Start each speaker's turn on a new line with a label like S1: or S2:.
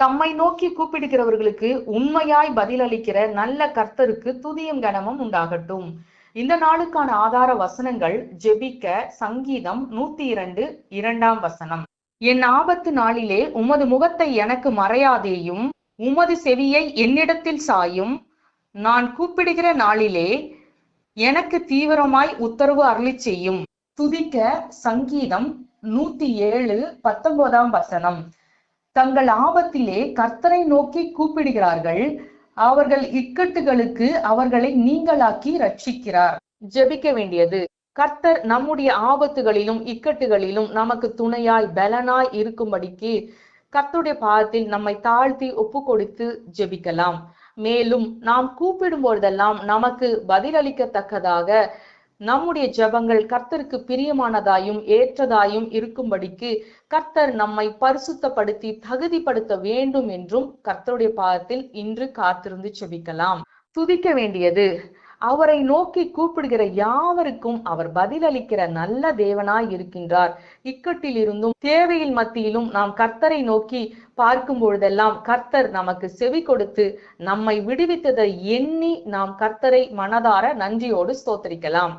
S1: தம்மை நோக்கி கூப்பிடுகிறவர்களுக்கு உண்மையாய் பதிலளிக்கிற நல்ல கர்த்தருக்கு துதியும் கனமும் உண்டாகட்டும். இந்த நாளுக்கான ஆதார வசனங்கள் ஜெபிக்க சங்கீதம் நூத்தி இரண்டு இரண்டாம் வசனம். என் ஆபத்து நாளிலே உமது முகத்தை எனக்கு மறையாதேயும் உமது செவியை என்னிடத்தில் சாயும். நான் கூப்பிடுகிற நாளிலே எனக்கு தீவிரமாய் உத்தரவு அருளி செய்யும். துதிக்க சங்கீதம் நூத்தி ஏழு பத்தொன்பதாம் வசனம். தங்கள் ஆபத்திலே கர்த்தரை நோக்கி கூப்பிடுகிறார்கள். அவர்கள் இக்கட்டுகளுக்கு அவர்களை நீங்களாக்கி ரட்சிக்கிறார் ஜெபிக்க வேண்டியது. கர்த்தர் நம்முடைய ஆபத்துகளிலும் இக்கட்டுகளிலும் நமக்கு துணையாய் பலனாய் இருக்கும்படிக்கு கர்த்தருடைய பாதத்தில் நம்மை தாழ்த்தி ஒப்பு கொடுத்து ஜெபிக்கலாம். மேலும் நாம் கூப்பிடும் பொழுதெல்லாம் நமக்கு பதிலளிக்கத்தக்கதாக நம்முடைய ஜெபங்கள் கர்த்தருக்கு பிரியமானதாயும் ஏற்றதாயும் இருக்கும்படிக்கு கர்த்தர் நம்மை பரிசுத்தப்படுத்தி தகுதிப்படுத்த வேண்டும் என்றும் கர்த்தருடைய பாதத்தில் இன்று காத்திருந்து செபிக்கலாம். துதிக்க வேண்டியது. அவரை நோக்கி கூப்பிடுகிற யாவருக்கும் அவர் பதிலளிக்கிற நல்ல தேவனாய் இருக்கின்றார். இக்கட்டில் இருந்தும் தேவையில் மத்தியிலும் நாம் கர்த்தரை நோக்கி பார்க்கும் பொழுதெல்லாம் கர்த்தர் நமக்கு செவி கொடுத்து நம்மை விடுவித்ததை எண்ணி நாம் கர்த்தரை மனதார நன்றியோடு ஸ்தோத்தரிக்கலாம்.